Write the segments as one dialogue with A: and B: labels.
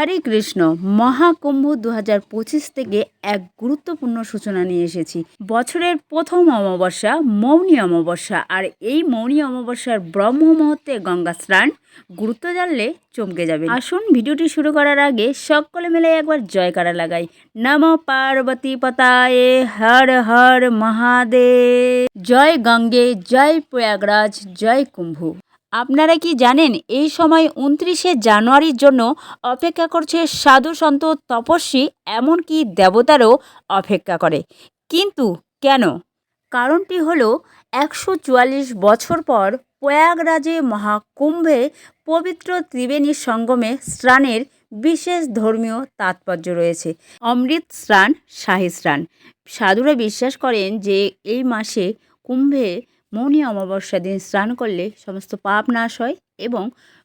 A: হরে কৃষ্ণ। মহাকুম্ভ দু হাজার পঁচিশ থেকে এক গুরুত্বপূর্ণ সূচনা নিয়ে এসেছি। বছরের প্রথম অমাবস্যা, মৌনী অমাবস্যা। আর এই মৌনী অমাবস্যার ব্রহ্ম মুহূর্তে গঙ্গা স্নান। গুরুত্ব জানলে চমকে যাবে আসুন ভিডিওটি শুরু করার আগে সকলে মিলে একবার জয়কারা লাগাই। নম পার্বতী পতায়ে হর হর মহাদেব। জয় গঙ্গে, জয় প্রয়াগরাজ, জয় কুম্ভ। আপনারা কি জানেন এই সময় উনত্রিশে জানুয়ারির জন্য অপেক্ষা করছে সাধু সন্ত তপস্বী এমনকি দেবতারও অপেক্ষা করে। কিন্তু কেন? কারণটি হলো একশো চুয়াল্লিশ বছর পর প্রয়াগরাজে মহাকুম্ভে পবিত্র ত্রিবেণী সঙ্গমে স্নানের বিশেষ ধর্মীয় তাৎপর্য রয়েছে। অমৃত স্নান, শাহী স্নান। সাধুরা বিশ্বাস করেন যে এই মাসে কুম্ভে মৌনী অমাবস্যা দিন স্নান করলে সমস্ত পাপ নাশ হয় এবং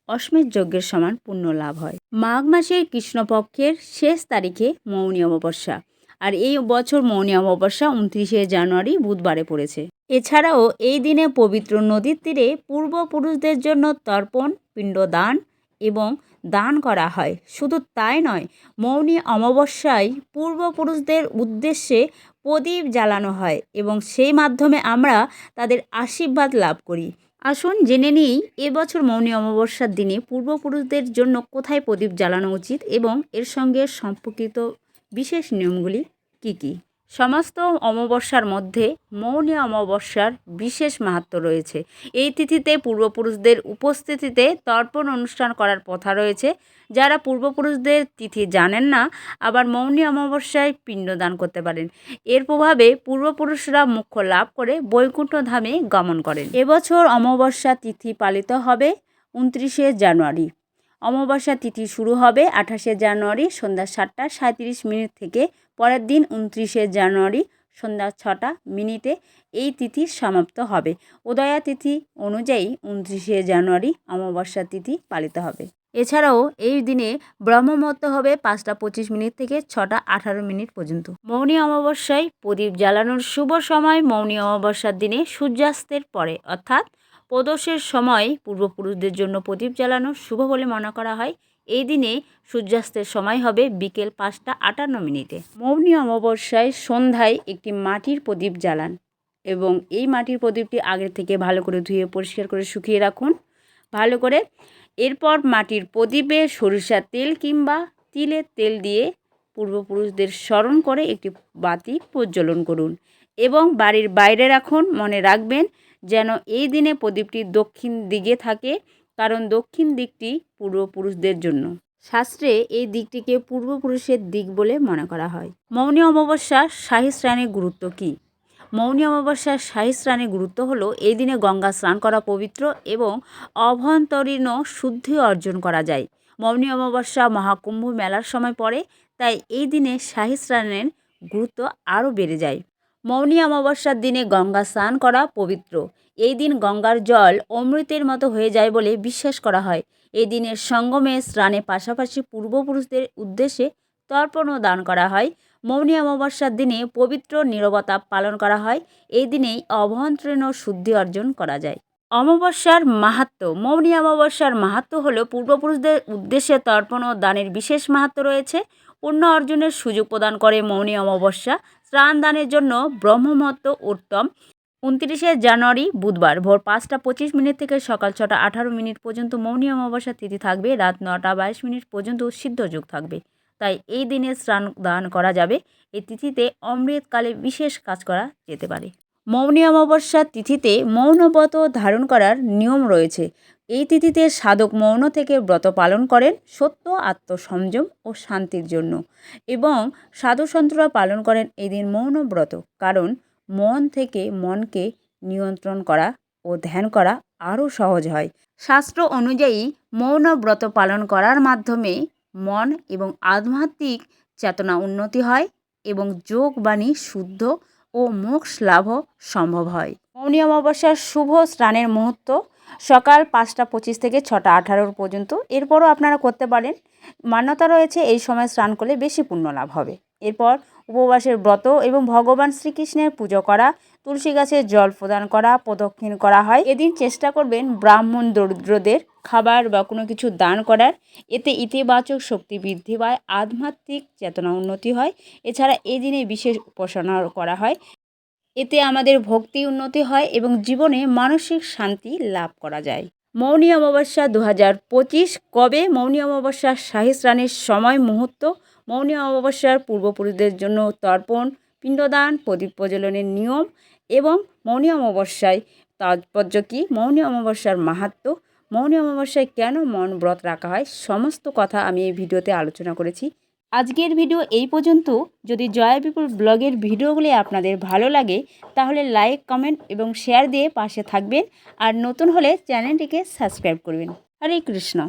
A: অশ্মের যজ্ঞের সমান পুণ্য লাভ হয়। মাঘ মাসের কৃষ্ণপক্ষের শেষ তারিখে মৌনী অমাবস্যা আর এই বছর মৌনী অমাবস্যা উনত্রিশে জানুয়ারি বুধবারে পড়েছে। এছাড়াও এই দিনে পবিত্র নদীর তীরে পূর্বপুরুষদের জন্য তর্পণ, পিণ্ডদান এবং দান করা হয়। শুধু তাই নয়, মৌনী অমাবস্যায় পূর্বপুরুষদের উদ্দেশ্যে প্রদীপ জ্বালানো হয় এবং সেই মাধ্যমে আমরা তাদের আশীর্বাদ লাভ করি। আসুন জেনে নিই এবছর মৌনী অমাবস্যার দিনে পূর্বপুরুষদের জন্য কোথায় প্রদীপ জ্বালানো উচিত এবং এর সঙ্গে সম্পর্কিত বিশেষ নিয়মগুলি কী কী? সমস্ত অমাবস্যার মধ্যে মৌনী অমাবস্যার বিশেষ মাহাত্ম রয়েছে। এই তিথিতে পূর্বপুরুষদের উপস্থিতিতে তর্পণ অনুষ্ঠান করার প্রথা রয়েছে। যারা পূর্বপুরুষদের তিথি জানেন না, আবার মৌনী অমাবস্যায় পিণ্ডদান করতে পারেন। এর প্রভাবে পূর্বপুরুষরা মুখ্য লাভ করে বৈকুণ্ঠ ধামে গমন করেন। এবছর অমাবস্যা তিথি পালিত হবে, উনত্রিশে জানুয়ারি। অমাবস্যা তিথি শুরু হবে আঠাশে জানুয়ারি সন্ধ্যা সাতটা সাঁত্রিশ মিনিট থেকে পরের দিন উনত্রিশে জানুয়ারি সন্ধ্যা ছটা মিনিটে এই তিথি সমাপ্ত হবে। উদয়া তিথি অনুযায়ী উনত্রিশে জানুয়ারি অমাবস্যা তিথি পালিত হবে। এছাড়াও এই দিনে ব্রহ্মমুহূর্ত হবে পাঁচটা পঁচিশ মিনিট থেকে ছটা আঠারো মিনিট পর্যন্ত। মৌনী অমাবস্যায় প্রদীপ জ্বালানোর শুভ সময় মৌনী অমাবস্যার দিনে সূর্যাস্তের পরে, অর্থাৎ প্রদোষের সময় পূর্বপুরুষদের জন্য প্রদীপ জ্বালানো শুভ বলে মনে করা হয়। এই দিনে সূর্যাস্তের সময় হবে বিকেল পাঁচটা আটান্ন মিনিটে। মৌনী অমাবস্যায় সন্ধ্যায় একটি মাটির প্রদীপ জ্বালান এবং এই মাটির প্রদীপটি আগের থেকে ভালো করে ধুয়ে, পরিষ্কার করে শুকিয়ে রাখুন। ভালো করে এরপর মাটির প্রদীপে সরিষার তেল কিংবা তিলের তেল দিয়ে পূর্বপুরুষদের স্মরণ করে একটি বাতি প্রজ্বলন করুন এবং বাড়ির বাইরে রাখুন। মনে রাখবেন যেন এই দিনে প্রদীপটি দক্ষিণ দিকে থাকে, কারণ দক্ষিণ দিকটি পূর্বপুরুষদের জন্য। শাস্ত্রে এই দিকটিকে পূর্বপুরুষের দিক বলে মনে করা হয়। মৌনী অমাবস্যা শাহী স্নানের গুরুত্ব কী? মৌনী অমাবস্যার শাহী স্নানের গুরুত্ব হলো এই দিনে গঙ্গা স্নান করা পবিত্র এবং অভ্যন্তরীণ শুদ্ধি অর্জন করা যায়। মৌনী অমাবস্যা মহাকুম্ভ মেলার সময় পড়ে, তাই এই দিনে শাহী স্নানের গুরুত্ব আরও বেড়ে যায়। মৌনী অমাবস্যার দিনে গঙ্গা স্নান করা পবিত্র। এই দিন গঙ্গার জল অমৃতের মতো হয়ে যায় বলে বিশ্বাস করা হয়। এই দিনের সঙ্গমে স্নানে পাশাপাশি পূর্বপুরুষদের উদ্দেশ্যে তর্পণও দান করা হয়। মৌনী অমাবস্যার দিনে পবিত্র নিরবতা পালন করা হয়। এই দিনেই অভ্যন্তরীণ শুদ্ধি অর্জন করা যায়। অমাবস্যার মাহাত্ম। মৌনী অমাবস্যার মাহাত্ম হলো পূর্বপুরুষদের উদ্দেশ্যে তর্পণ ও দানের বিশেষ মাহাত্ম রয়েছে। পুণ্য অর্জনের সুযোগ প্রদান করে মৌনী অমাবস্যা। স্নান দানের জন্য ব্রহ্মমত্ত উত্তম। উনত্রিশে জানুয়ারি বুধবার ভোর পাঁচটা পঁচিশ মিনিট থেকে সকাল ছটা আঠারো মিনিট পর্যন্ত মৌনী অমাবস্যা তিথি থাকবে। রাত নটা বাইশ মিনিট পর্যন্ত সিদ্ধ যুগ থাকবে। তাই এই দিনে স্নান দান করা যাবে। এই তিথিতে অমৃতকালে বিশেষ কাজ করা যেতে পারে। মৌনী অমাবস্যার তিথিতে মৌনব্রত ধারণ করার নিয়ম রয়েছে। এই তিথিতে সাধক মৌন থেকে ব্রত পালন করেন সত্য, আত্মসংযম ও শান্তির জন্য এবং সাধুসন্তরা পালন করেন এই দিন মৌন ব্রত কারণ মন থেকে মনকে নিয়ন্ত্রণ করা ও ধ্যান করা আরও সহজ হয়। শাস্ত্র অনুযায়ী মৌন ব্রত পালন করার মাধ্যমে মন এবং আধ্যাত্মিক চেতনা উন্নতি হয় এবং যোগ বাণী শুদ্ধ ও মোক্ষ লাভও সম্ভব হয়। মৌনী অমাবস্যার শুভ স্নানের মুহূর্ত সকাল পাঁচটা পঁচিশ থেকে ছটা আঠারোর পর্যন্ত। এরপরও আপনারা করতে পারেন। মান্যতা রয়েছে এই সময় স্নান করলে বেশি পুণ্য লাভ হবে। এরপর উপবাসের ব্রত এবং ভগবান শ্রীকৃষ্ণের পুজো করা, তুলসী গাছে জল প্রদান করা, প্রদক্ষিণ করা হয়। এদিন চেষ্টা করবেন ব্রাহ্মণ দরিদ্রদের খাবার বা কোনো কিছু দান করার। এতে ইতিবাচক শক্তি বৃদ্ধি পায়, আধ্যাত্মিক চেতনা উন্নতি হয়। এছাড়া এই দিনে বিশেষ উপাসনা করা হয়। এতে আমাদের ভক্তি উন্নতি হয় এবং জীবনে মানসিক শান্তি লাভ করা যায়। মৌনী অমাবস্যা দু হাজার পঁচিশ, কবে? মৌনী অমাবস্যার শাহী স্নানের সময় মুহূর্ত। মৌনী অমাবস্যার পূর্বপুরুষদের জন্য তর্পণ, পিণ্ডদান, প্রদীপ প্রজ্বলনের নিয়ম এবং মৌনী অমাবস্যায় তাৎপর্য কী? মৌনী অমাবস্যার মাহাত্ম্য। মৌনী অমাবস্যায় কেন মন ব্রত রাখা হয়? সমস্ত কথা আমি এই ভিডিওতে আলোচনা করেছি। আজকের ভিডিও এই পর্যন্ত। যদি জয়া বিপুল ব্লগের ভিডিওগুলি আপনাদের ভালো লাগে, তাহলে লাইক কমেন্ট এবং শেয়ার দিয়ে পাশে থাকবেন। আর নতুন হলে চ্যানেলটিকে সাবস্ক্রাইব করবেন। হরে কৃষ্ণ।